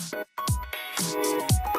Thank you.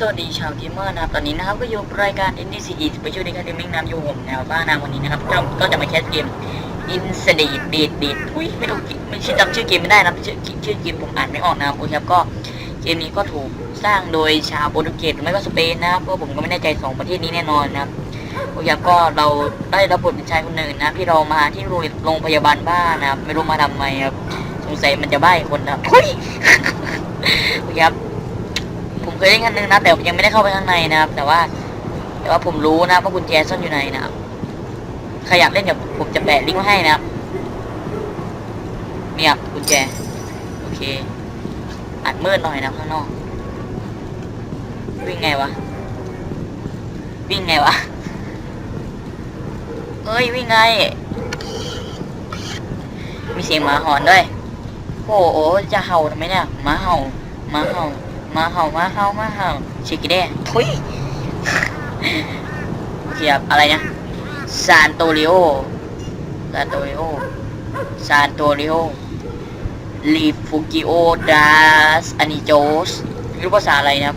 สวัสดีชาวเกมเมอร์นะครับตอนนี้นะครับก็อยู่รายการ NDCE ไปช่วยในการเกมมิ่งน้ำอยู่ผมแนวบ้านนาวันนี้นะครับก็ก็จะมาแคสเกม i n s d a t e Date Date อุ้ยไม่รู้ไม่ใช่จำชื่อเกมไม่ได้นะชื่อชื่อเกมผมอ่านไม่ออกนะครับโอเคครับก็เกมนี้ก็ถูกสร้างโดยชาวโปรตุเกสหรือไม่ก็สเปนนะครับเพราะผมก็ไม่แน่ใจสองประเทศนี้แน่นอนนะครับโอเคครับก็เราได้รับบทเป็นชายคนหนึ่งนะที่เรามาที่โรงพยาบาลบ้านนะครับไม่รู้มาทำไมครับสงสัยมันจะใบ้คนนะเฮ้ยโอเคครับ เคยเล่นครั้งหนึงนะแต่ยังไม่ได้เข้าไปข้างในนะครับ แต่ว่า แต่ว่าผมรู้นะว่ากุญแจซ่อนอยู่ไหนนะครับใครอยากเล่นเดี๋ยวผมจะแปะลิงก์ไว้ให้นะครับเนี่ยครับกุญแจโอเคอัดมืดหน่อยนะข้างนอก วิ่งไงวะ วิ่งไงวะเฮ้ยวิ่งไง มีเสียงหมาหอนด้วยโอ้โหจะเห่าทำไมเนี่ยหมาเห่าหมาเห่า มาเห่ามาเห่ามาเห่าชิกี้แด้ทุยเกียบอะไรนะซานโตริโอซานโตริโอซานโตริโอลีฟูกิโอดาสอานิโจสรู้ภาษาอะไรนะ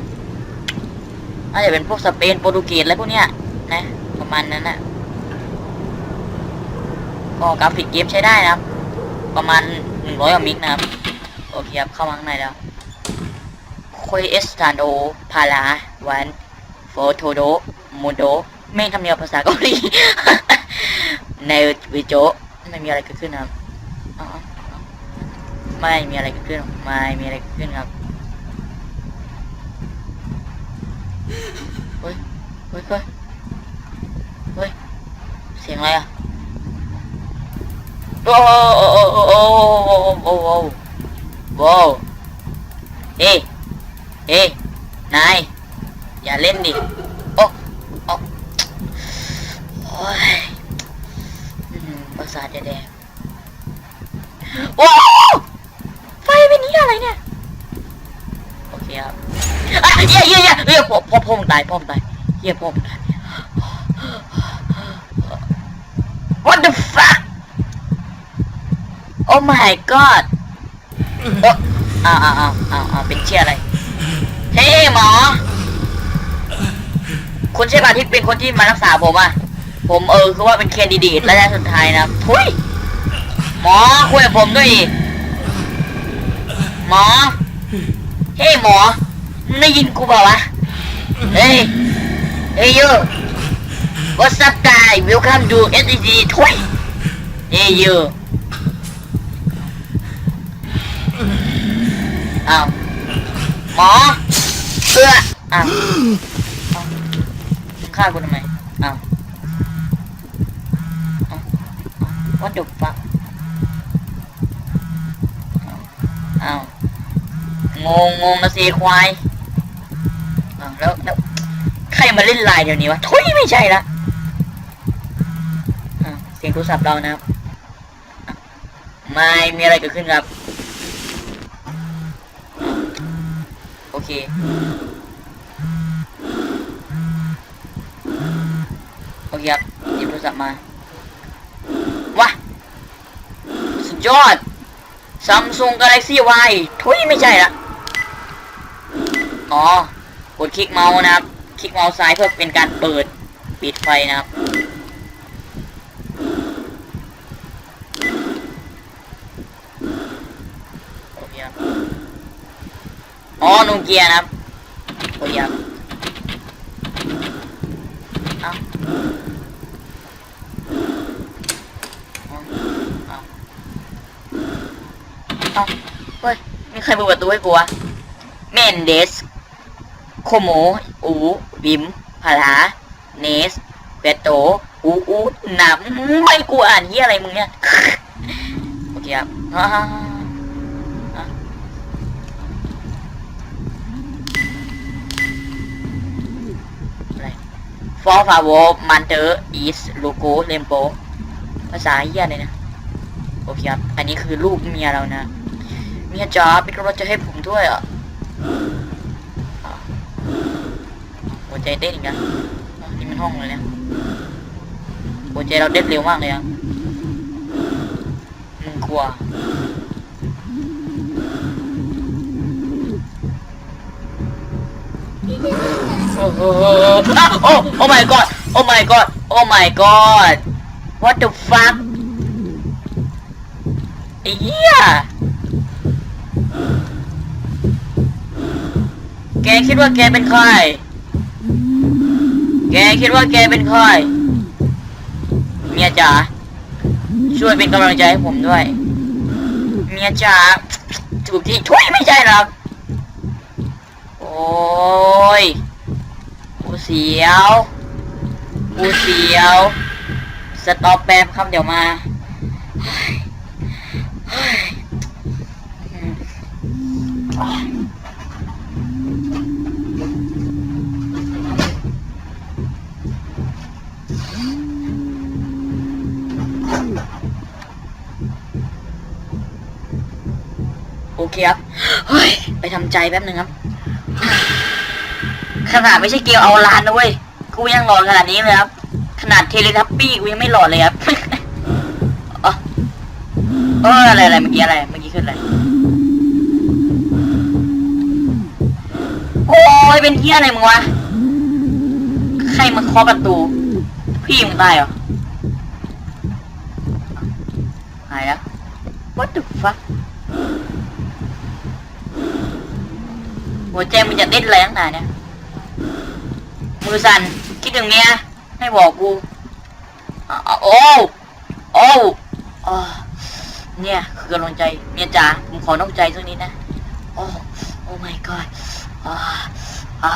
น่าจะเป็นพวกสเปนโปรตุเกสอะไรพวกเนี้ยนะประมาณนั้นนะก็กราฟิกเกมใช้ได้นะครับ ประมาณหนึ่งร้อยกว่ามิกนะครับ โอเคครับเข้ามาข้างในแล้ว คุยเอสตานโดพาลาวันโฟโตโดโมโดไม่ทำเนียบภาษาเกาหลีในวิโจไม่มีอะไรเกิดขึ้นครับไม่มีอะไรเกิดขึ้นไม่มีอะไรเกิดขึ้นครับเฮ้ยเฮ้ยเฮ้ยเฮ้ยเสียงอะไรอะโอ้โอ้โอ้โอ้โอ้โอ้โอ้โอ้โอ้เฮ้ย เอ้ยนาย อย่าเล่นดิ โอ้โอ้โอ้ยประสาทจะแดงโอ้ไฟเป็นนี้อะไรเนี่ย โอเคครับอะเยี่ยเยี่ยเยี่ยเยี่ยพ่อพ่อพ่อมึงตายพ่อมึงตายเยี่ยพ่อมึงตาย What the fuck Oh my god อ้ออ้าวอ้าวอ้าวอ้าวอ้าวเป็นเชี่ยอะไร เฮ้หมอ คุณใช่ป่ะที่เป็นคนที่มารักษาผมอะ ผมเออคือว่าเป็นแคนดิเดตระยะสุดท้ายนะทุยหมอคุยกับผมด้วยดิหมอ เฮ้หมอมึงได้ยินกูเปล่าวะ เฮ้ย เฮ้ยยู What's up guy Welcome to SEC ทุยเฮ้ยยูอ้าวหมอ เอื้ออ้าวอ้าวฆ่ากูทำไมอ้าวอ้าว what the fuck อ้าวงงงงนะสิควายอ้าวแล้วแล้วใครมาเล่นไลน์เดี๋ยวนี้วะทุยไม่ใช่ละอ้าวเสียงโทรศัพท์เรานะครับอ้าวไม่มีอะไรเกิดขึ้นครับ โอ เคโอเคครับหยิบโทรศัพท์มาว้าสุดยอด Samsung Galaxy Y ทุยไม่ใช่ละอ๋อกดคลิกเมาส์นะครับ คลิกเมาส์ซ้ายเพื่อเป็นการเปิดปิดไฟนะครับ โอ๋อนูเกียร์นะครับโอ้ยครับเอ้าเอาเอาเฮ้ยมีใครเปิดประตูให้กูวะเมนเดสโคโมอูบิมพาลาเนสเปโตอูอูหนำไม่กูอ่านเหียอะไรมึงเนี่ยโอเคครับ อร์ฟาโวมันเตอร์อีสลูโกเลมโปภาษาเฮียเลยนะ โอเคครับ อันนี้คือรูปเมียเรานะ เมียจ๋าเป็นกำลังใจให้ผมด้วยอะหัวใจเต้นอีกแล้วอ้าวนี่มันห้องเลยเนี่ยหัวใจเราเต้นเร็วมากเลยอะมึงกลัวโอ้โหอ้าว โอ้โอ้ my god โอ้ my god โอ้ my god what the fuck ไอ้เหี้ยแกคิดว่าแกเป็นใคร แกคิดว่าแกเป็นใครเมียจ๋า ช่วยเป็นกำลังใจให้ผมด้วย เมียจ๋าถูกที่ช่วยไม่ใช่หรอก โอ้ย เสียวกูเสียว สต็อปแป๊บครับเดี๋ยวมาโอเคครับ เฮ้ย ไปทำใจแป๊บหนึ่งครับ ขนาดไม่ใช่เกลเอาลานนะเว้ย กูยังหลอนขนาดนี้เลยครับ ขนาดเทเลทับปี้กูยังไม่หลอนเลยครับเออเอออะไรอะไรเมื่อกี้อะไรเมื่อกี้ขึ้นอะไร โอ้ยเป็นเฮียอะไรมึงวะ ใครมาเคาะประตู พี่มึงตายเหรอหายแล้ว what the fuck หัวใจมันจะเต้นแรงหนาเนี่ย มือสั่นคิดถึงเมียให้บอกกูโอ้โอ้เนี่ย คือกำลังใจเมียจ๋าผมขอนอกใจสักนิดนะ โอ้โอ้ my god อ่าอ่า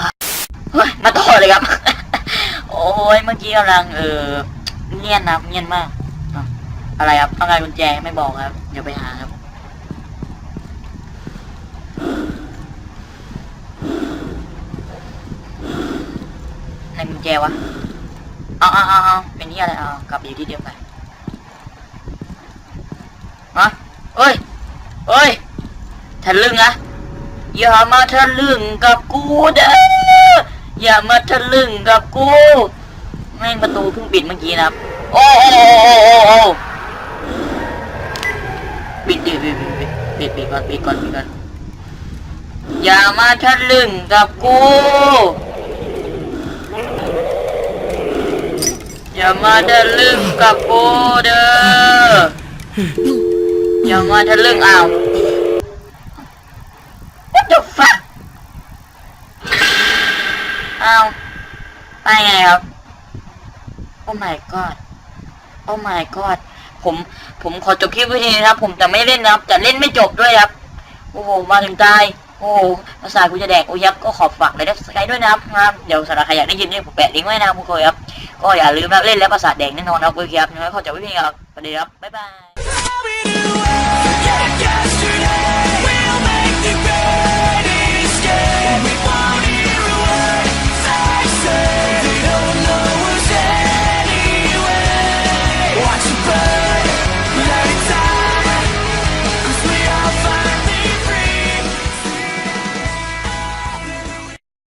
เฮ้ยมาต่อเลยครับ โอ้ยเมื่อกี้กำลังเออเงียนนะเงียนมาก อะอะไรครับต้องการกุญแจไม่บอกครับ เดี๋ยวไปหาครับ ในกุญแจวะเอาเอาเอาเอาเป็นที่อะไรเอากลับไปอยู่ที่เดิมไปฮะเอ้ยเอ้ยทะลึ่งนะอย่ามาทะลึ่งกับกูเด้ออย่ามาทะลึ่งกับกูแม่งประตูเพิ่งปิดเมื่อกี้นะครับโอ้โอ้โอ้โอ้โอ้ปิดดิปิดปิดปิดปิดปิดก่อนปิดก่อนปิดก่อนอย่ามาทะลึ่งกับกู อย่ามาทะลึ่งกับกูเด้ออย่ามาทะลึ่งอ้าว What the fuck อ้าวไปไงครับ โอ้ my god โอ้ my god ผมผมขอจบคลิปว้ทีนี้นะครับ ผมจะไม่เล่นนะครับ จะเล่นไม่จบด้วยครับ โอ้โหมาถึงตาย โอ้ภาษากูจะแดกโอ้ยักษ์ก็ขอบฝากเลยนะสกายด้วยนะครับครับเดี๋ยวสำหรับใครอยากได้ยินเนี่ยผมแปะลิงก์ไว้นะครับทุกคนครับก็อย่าลืมนะเล่นแล้วภาษาแดงแน่นอนนะครับโอเคครับยังไงขอจไว้เพียงครับสวัสดีครับบ๊ายบาย